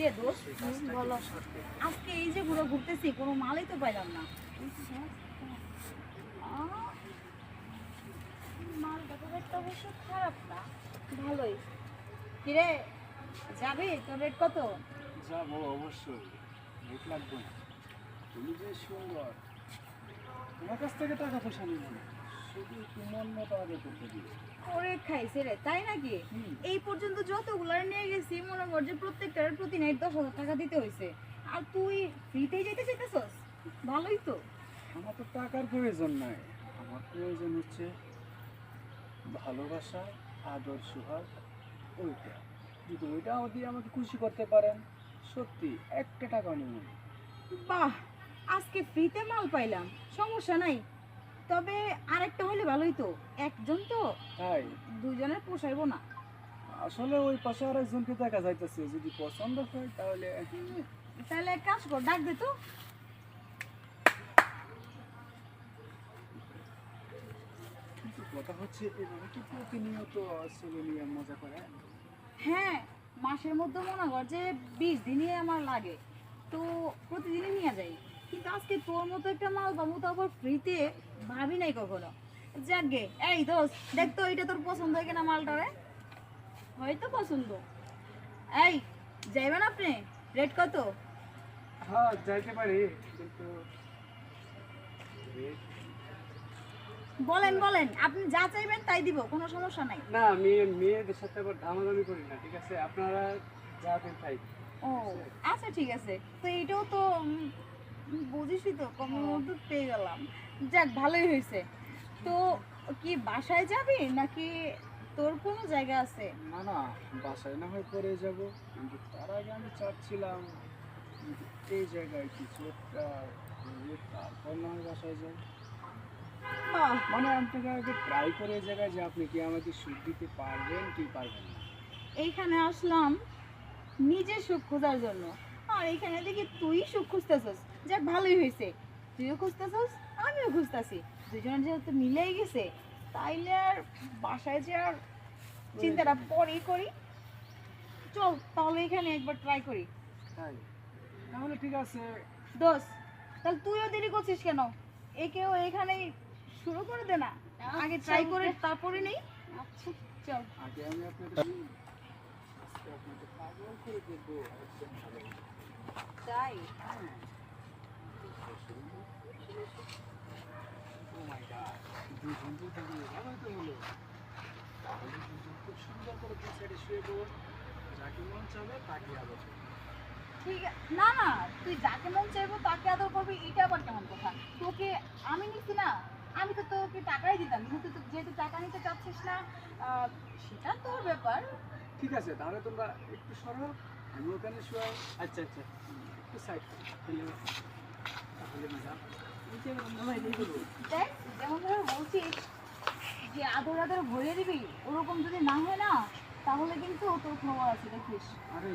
কিরে দোস্ত বলো। আজকে এই যে ঘুরে ঘুরতেছি, কোনো মালই তো পাইলাম না। খুব একটা অবশ্য খারাপ না। ভালোই। কিরে, যাবি? তোর রেট কত? যাব অবশ্যই। রেট লাগবে যে সুন্দর। তোমার কাছ থেকে টাকা পয়সা নিব শুধু একটু মন মতো আগে করতে দিও করে খাইছে রে তাই নাকি। এই পর্যন্ত যতগুলো নিয়ে গেছি মনে কর যে প্রত্যেকটার প্রতি নাইট দশ হাজার টাকা দিতে হয়েছে আর তুই ফ্রিতেই যেতে চাইতেছস? ভালোই তো। আমার তো টাকার প্রয়োজন নাই। আমার প্রয়োজন হচ্ছে ভালোবাসা আদর সুহাগ ওইটা। যদি ওইটা দিয়ে আমাকে খুশি করতে পারেন সত্যি একটা টাকা নেব না। বাহ! আজকে ফ্রিতে মাল পাইলাম। সমস্যা নাই। তবে আরেকটা হলে ভালোই তো। একজন তো তাই? দুজনের পোষাইবো না। আসলে ওই পাশে আর একজনকে দেখা যাইতেছে যদি পছন্দ হয় তাহলে তাহলে এক কাজ কর ডাক দে তো। কথা হচ্ছে এভাবে কি প্রতিনিয়ত ছেলে নিয়ে মজা করে হ্যাঁ মাসের মধ্যে মনে কর যে বিশ দিনই আমার লাগে। তো প্রতিদিনই নিয়ে যাই। কিন্তু আজকে তোর মতো একটা মাল পাবো তো আবার ফ্রিতে ভাবি নাই কখনো। যাকগে এই দোস্ত দেখ তো এটা তোর পছন্দ হয় কিনা মালটারে হয়তো পছন্দ। এই যাইবেন আপনি? রেট কত? হ্যাঁ যাইতে পারি কিন্তু বলেন বলেন আপনি যা চাইবেন তাই দিব কোনো সমস্যা নাই। না মেয়ে মেয়েদের সাথে আবার দামাদামি করি না ঠিক আছে? আপনারা যা দেন তাই। ও আচ্ছা ঠিক আছে। তো এইটাও তো বুঝিসই তো কমের মধ্যে পেয়ে গেলাম। যাক ভালোই হয়েছে। তো কি বাসায় যাবি নাকি তোর কোনো জায়গা আছে? না না বাসায় না হয় পরে যাব। কিন্তু তার আগে আমি চাচ্ছিলাম এই জায়গায় কিছু একটা তারপর না হয় বাসায় যাই। মানে আপনাকে আগে ট্রাই করে এই জায়গায় যে আপনি কি আমাকে সুখ দিতে পারবেন কি পারবেন না? এইখানে আসলাম নিজের সুখ খোঁজার জন্য। আর এইখানে দেখি তুই সুখ খুঁজতেছস। যাক ভালোই হয়েছে। তুইও খুঁজতেছস আমিও খুঁজতেছি। দুজনের যেহেতু মিলেই গেছে তাইলে আর বাসায় যে আর চিন্তাটা পরেই করি। চল তাহলে এখানে একবার ট্রাই করি। তাই? তাহলে ঠিক আছে। দোষ তাহলে তুইও দেরি করছিস কেন? একেও এখানেই শুরু করে দে না। আগে ট্রাই করে তারপরে নেই। আচ্ছা চল। আগে আমি আপনাকে তাই? ঠিক না না, তুই যাকে মন চাইব তাকে আদর করবি, এটা আবার কেমন কথা? তোকে আমি নিচ্ছি আমি তো তোকে টাকাই দিতাম, কিন্তু তুই যেহেতু টাকা নিতে চাচ্ছিস না সেটা তোর ব্যাপার। ঠিক আছে, তাহলে তোমরা একটু সরো, আমি ওখানে শুয়াই আচ্ছা আচ্ছা একটু সাইড যেমন ধরে বলছিস যে আদর আদর ভরিয়ে দিবি ওরকম যদি না হয় না তাহলে কিন্তু তোর খবর আছে দেখিস। আরে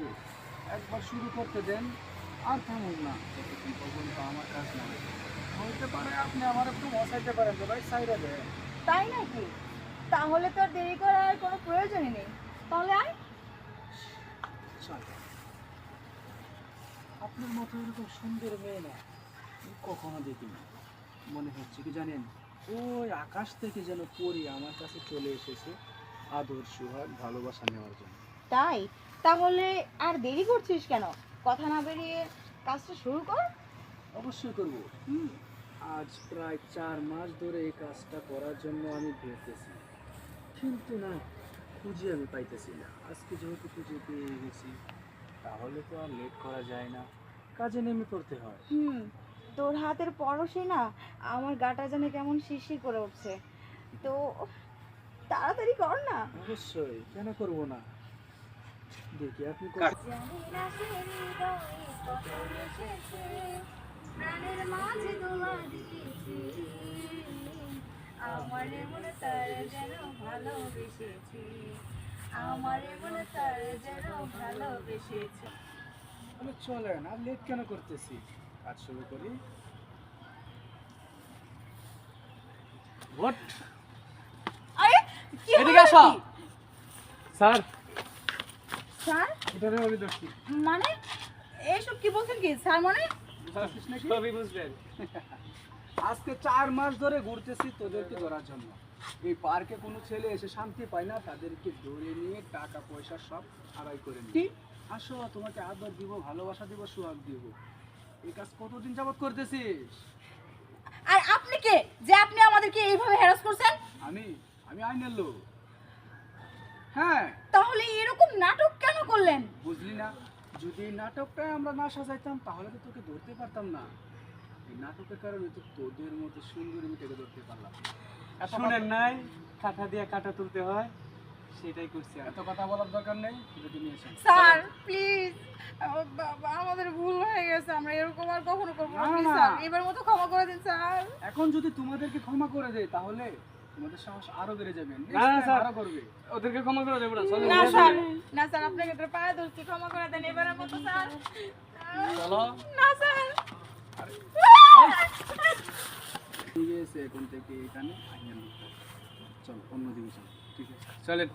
একবার শুরু করতে দেন আর থামুন না। যতক্ষণ পর্যন্ত আমার কাজ না হইতে পারে আপনি আমার একটু পারেন তো ভাই সাইডে দেন। তাই নাকি? তাহলে তো আর দেরি করার কোনো প্রয়োজনই নেই। তাহলে আয়। চল। আপনার মতো এরকম সুন্দর মেয়ে না। কখনো দেখিনি। মনে হচ্ছে কি জানেন? ওই আকাশ থেকে যেন পরি আমার কাছে চলে এসেছে আদর সুহাগ ভালোবাসা নেওয়ার জন্য। তাই? তাহলে আর দেরি করছিস কেন? কথা না বেরিয়ে কাজটা শুরু কর। অবশ্যই করব। আজ প্রায় চার মাস ধরে এই কাজটা করার জন্য আমি ভেবেছি। কিন্তু না খুঁজে আমি পাইতেছি না। আজকে যেহেতু খুঁজে পেয়ে গেছি তাহলে তো আর লেট করা যায় না। কাজে নেমে পড়তে হয়। হুম তোর হাতের পরশে না আমার গাটা যেন কেমন শিরশির করে উঠছে। তো তাড়াতাড়ি কর না। অবশ্যই কেন করব না? দেখি আপনি জানি না সে হৃদয়ে কত প্রাণের মাঝে দোলা দিয়েছি। আমার এমন তার যেন ভালোবেসেছি আমার এমন তার যেন ভালোবেসেছি। চলেন আর লেট কেন করতেছি কাজ শুরু করি। হোয়াট আরে কি এদিকে আসো। স্যার। স্যার? এটারও আমি দোষী। মানে? এইসব কি বলছেন কি? স্যার মানে? সবই বুঝবেন আজকে চার মাস ধরে ঘুরতেছি তোদেরকে ধরার জন্য। এই পার্কে কোনো ছেলে এসে শান্তি পায় না তাদেরকে ধরে নিয়ে টাকা পয়সা সব আদায় করে নিই। আসো তোমাকে আদর দিব ভালোবাসা দিব সুহাগ দিব। এই কাজ কতদিন যাবত করতেছিস? আর আপনি কে? যে আপনি আমাদেরকে এইভাবে হ্যারাস করছেন? আমি? আমি আইনের লোক। হ্যাঁ। তাহলে এরকম নাটক কেন করলেন? বুঝলি না? যদি এই নাটকটা আমরা না সাজাইতাম তাহলে তো তোকে ধরতে পারতাম না। এই নাটকের কারণে তো তোদের মতো সুন্দরী মেয়েটাকে ধরতে পারলাম শুনেন নাই কাঁটা দিয়ে কাঁটা তুলতে হয়। সেটাই করছি এত কথা বলার দরকার নেই যদি নিয়েছেন স্যার প্লিজ আমাদের ভুল হয়ে গেছে আমরা এরকম আর কখনো করব না। স্যার এবার মতো ক্ষমা করে দিন স্যার। এখন যদি তোমাদেরকে ক্ষমা করে দেয় তাহলে তোমাদের সাহস আরও বেড়ে যাবে। না, স্যার। আরও করবে। ওদেরকে ক্ষমা করে দেবো না চলো। না স্যার। না স্যার আপনাকে তো পায়ে ধরছি ক্ষমা করে দেন এবারের মতো স্যার। চলো। না স্যার। ঠিক আছে এখন থেকে এখানে চল অন্য দিকে চল। ঠিক আছে চলেন